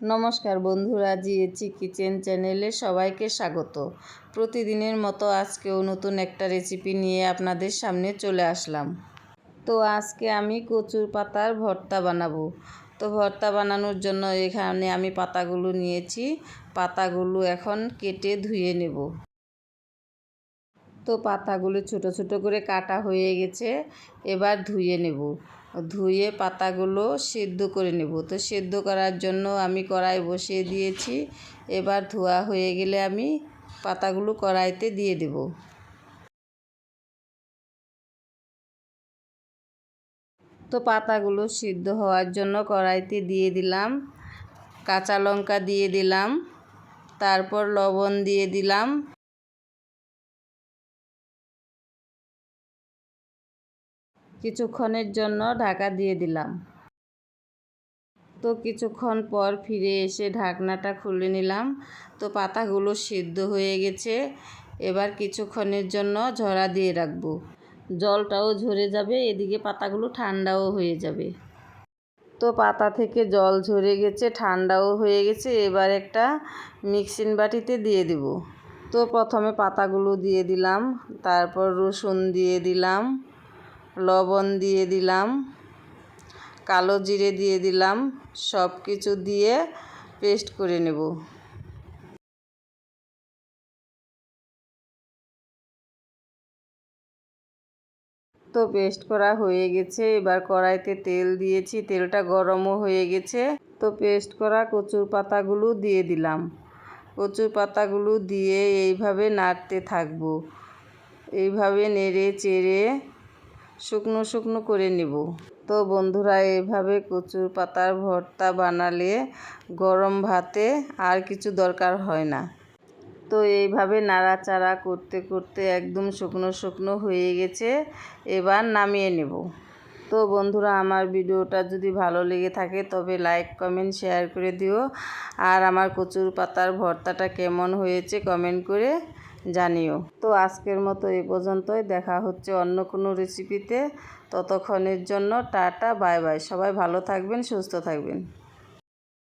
নমস্কার বন্ধুরা জিএচি কিচেন চ্যানেলে সবাইকে স্বাগত। প্রতিদিনের মতো আজকেও নতুন একটা রেসিপি নিয়ে আপনাদের সামনে চলে আসলাম। তো আজকে আমি কচুর পাতার ভর্তা বানাবো। তো ভর্তা বানানোর জন্য এখানে আমি পাতাগুলো নিয়েছি। পাতাগুলো এখন কেটে ধুয়ে নেব। তো পাতাগুলো ছোট ছোট করে কাটা হয়ে গেছে, এবার ধুয়ে নেব। ধুয়ে পাতাগুলো সেদ্ধ করে নেব। তো সেদ্ধ করার জন্য আমি কড়াই বসিয়ে দিয়েছি। এবার ধোয়া হয়ে গেলে আমি পাতাগুলো কড়াইতে দিয়ে দেব। তো পাতাগুলো সিদ্ধ হওয়ার জন্য কড়াইতে দিয়ে দিলাম, কাঁচা লঙ্কা দিয়ে দিলাম, তারপর লবণ দিয়ে দিলাম কিছুক্ষণের জন্য ঢাকা দিয়ে দিলাম। তো কিছুক্ষণ পর ফিরে এসে ঢাকনাটা খুলে নিলাম। তো পাতাগুলো সিদ্ধ হয়ে গেছে। এবার কিছুক্ষণের জন্য ঝরা দিয়ে রাখব। জলটাও ঝরে যাবে, এদিকে পাতাগুলো ঠান্ডাও হয়ে যাবে। তো পাতা থেকে জল ঝরে গেছে, ঠান্ডাও হয়ে গেছে। এবার একটা মিক্সিং বাটিতে দিয়ে দেব। তো প্রথমে পাতাগুলো দিয়ে দিলাম, তারপর রসুন দিয়ে দিলাম। লবণ দিয়ে দিলাম, কালো জিরে দিয়ে দিলাম সব কিছু দিয়ে পেস্ট করে নেব। তো পেস্ট করা হয়ে গেছে, এবার কড়াইতে তেল দিয়েছি, তেলটা গরমও হয়ে গেছে। তো পেস্ট করা কচুর পাতাগুলো দিয়ে দিলাম। কচুর পাতাগুলো দিয়ে এইভাবে নাড়তে থাকব। এইভাবে নেড়ে চেড়ে শুকনো শুকনো করে নেব। তো বন্ধুরা, এভাবে কচুর পাতার ভর্তা বানালে গরম ভাতে আর কিছু দরকার হয় না। তো এইভাবে নাড়াচাড়া করতে করতে একদম শুকনো শুকনো হয়ে গেছে, এবার নামিয়ে নেব। তো বন্ধুরা, আমার ভিডিওটা যদি ভালো লেগে থাকে, তবে লাইক, কমেন্ট, শেয়ার করে দিও। আর আমার কচুর পাতার ভর্তাটা কেমন হয়েছে কমেন্ট করে জানিও। তো আজকের মতো এই পর্যন্তই। দেখা হচ্ছে অন্য কোনো রেসিপিতে ততক্ষণের জন্য টাটা, বাই বাই। সবাই ভালো থাকবেন, সুস্থ থাকবেন।